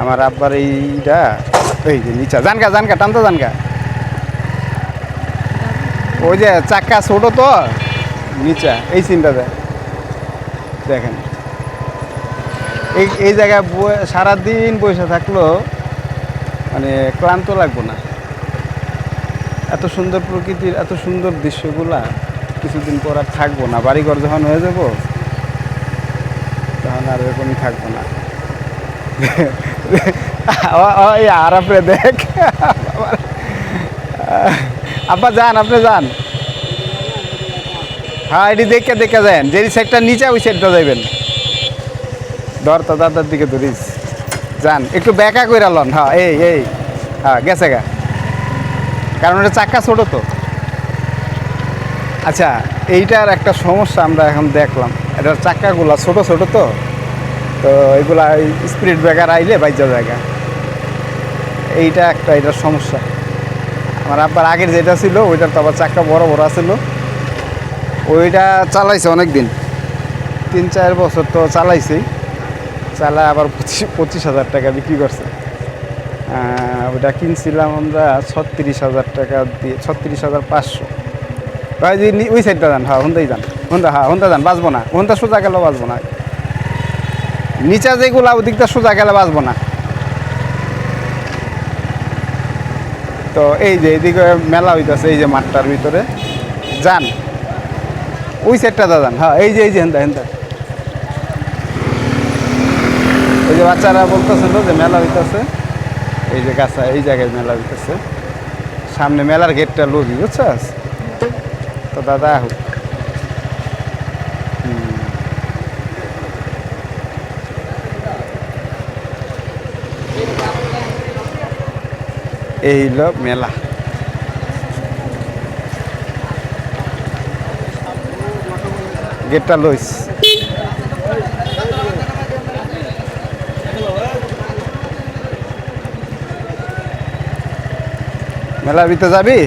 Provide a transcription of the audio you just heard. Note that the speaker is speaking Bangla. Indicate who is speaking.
Speaker 1: আমার আব্বার এইটা এই যে নিচা জানকা জানকা টানতো জানকা ওই যে চাক্কা ছোট তো, নিচা, এই সিনটা দেখ দেখেন। এই এই জায়গায় সারাদিন বসে থাকল মানে ক্লান্ত লাগবো না। এত সুন্দর প্রকৃতির, এত সুন্দর দৃশ্যগুলা কিছুদিন পর আর থাকব না। বাড়িঘর যখন হয়ে যাব, তখন আর এরকমই থাকব না। ওই আর আপনি দেখ। আব্বা, যান, আপনি যান। হ্যাঁ এটি দেখে দেখে যান। যে সাইডটা নিচে, ওই সাইডটা যাইবেন। ধর তো দাদার দিকে ধরিস। যান, একটু ব্যাকা করে লন। হ্যাঁ এই এই। হ্যাঁ গেছে গা। কারণ এটা চাকা ছোটো তো। আচ্ছা এইটার একটা সমস্যা আমরা এখন দেখলাম। এটার চাক্কাগুলা ছোট ছোট তো। তো এগুলা স্পিড ব্রেকার আইলে বাইজা জায়গা এইটা একটা এটার সমস্যা। আমার আব্বার আগের যেটা ছিল, ওইটার তো আবার চাক্কা বড় বড় ছিল ওইটা চালাইছে অনেক দিন তিন, চার বছর তো চালাইছেই। চালায় আবার পঁচিশ পঁচিশ হাজার টাকা বিক্রি করছে। ওটা কিনছিলাম আমরা ছত্রিশ হাজার টাকা দিয়ে, ছত্রিশ হাজার পাঁচশো। ওই সাইডটা যান হ্যাঁ হুন্দাই যান। হুন্দা হ্যাঁ হুন্দা যান, বাঁচবো না। হুন্দা সোজা গেলে বাঁচবো না। নিচা যেগুলা, ওদিকটা সোজা গেলে বাঁচবো না। তো এই যে এইদিকে মেলা হইতেছে, এই যে মাঠটার ভিতরে। যান। ওই সাইডটা যান। হ্যাঁ এই যে এই যে হেন্দা হেন্দা ওই যে বাচ্চারা বলতেছিল যে মেলা হইতাছে। এই যে গাছা, এই জায়গায় মেলা হইতেছে। সামনে মেলার গেটটা লবি, বুঝছস? তো দাদা হোক এই হলো মেলা। গেটটা লইস। মেলার ভিতরে যাবি?